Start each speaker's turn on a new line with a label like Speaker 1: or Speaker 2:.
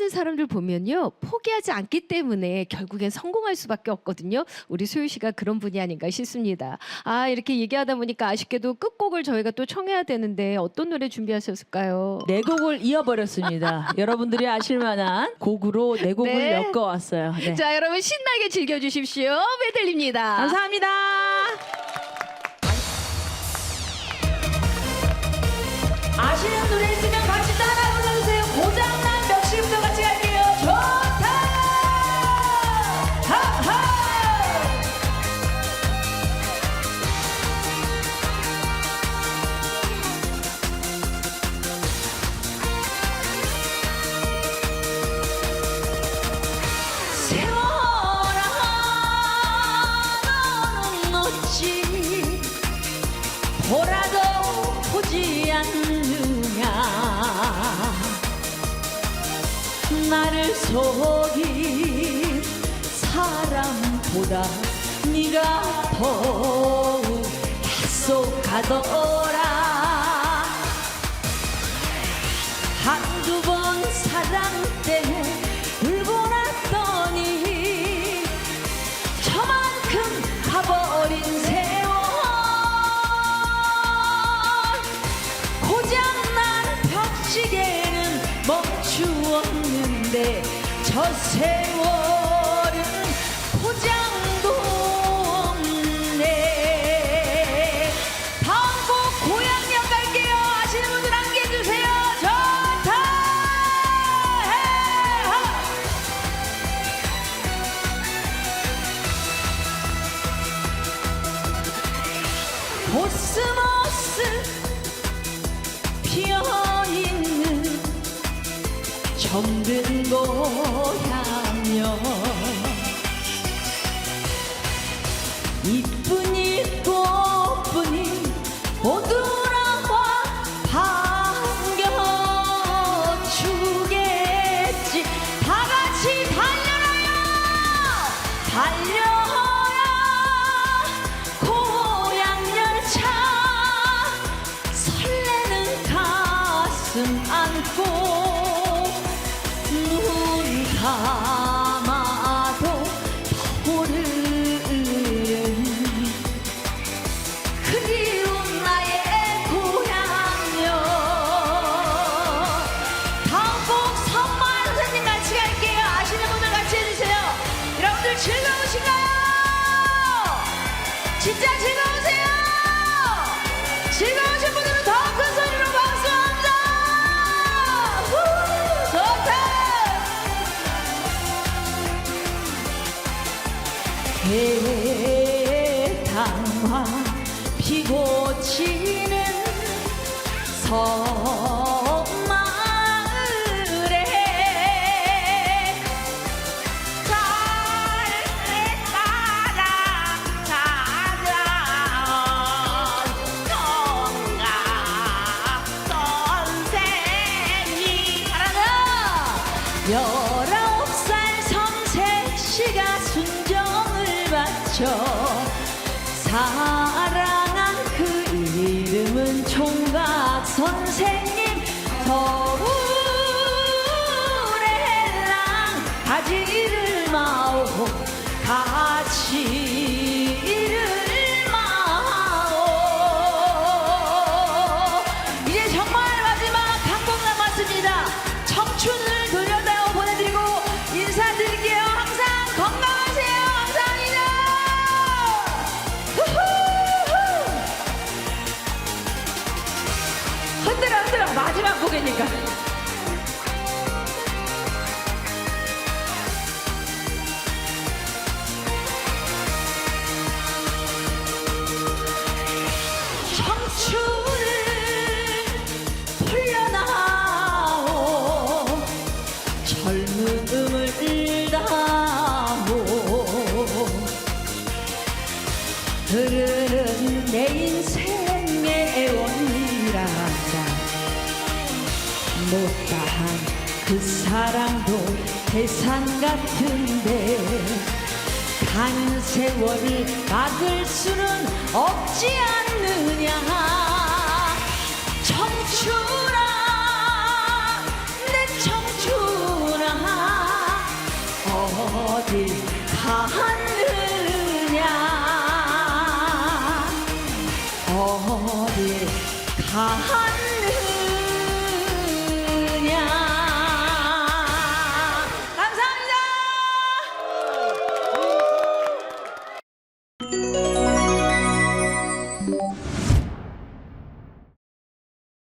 Speaker 1: 수많은 사람들 보면요. 포기하지 않기 때문에 결국엔 성공할 수밖에 없거든요. 우리 소유 씨가 그런 분이 아닌가 싶습니다. 아, 이렇게 얘기하다 보니까 아쉽게도 끝곡을 저희가 또 청해야 되는데 어떤 노래 준비하셨을까요?
Speaker 2: 네 곡을 이어버렸습니다. 여러분들이 아실 만한 곡으로 네 곡을
Speaker 1: 네.
Speaker 2: 엮어왔어요. 네.
Speaker 1: 자, 여러분 신나게 즐겨 주십시오. 메들립니다.
Speaker 2: 감사합니다. 아시는 노래 있으면 보라도 보지 않느냐. 나를 속인 사람보다 네가 더욱 약속하더라. 한두 번 사랑 세월은 고장도 없네. 다음 곡 고향역 갈게요. 아시는 분들 함께 해주세요. 좋다! 헤하. 코스모스 피어있는 정든 고 해당화 피고 치는 섬마을에 잘 따라 찾아온 동가 선생님. 사랑아 열 바쳐 사랑한 그 이름은 총각 선생님 서울에랑 가지를 마오 가지 곡이니까. 청춘을 풀려나오. 젊음을 다오. 흐르는 내 인생의 애원이라자 못다한 그 사랑도 대산 같은데 간 세월이 막을 수는 없지 않느냐. 청춘아 내 청춘아 어딜 가느냐. 어딜 가느냐.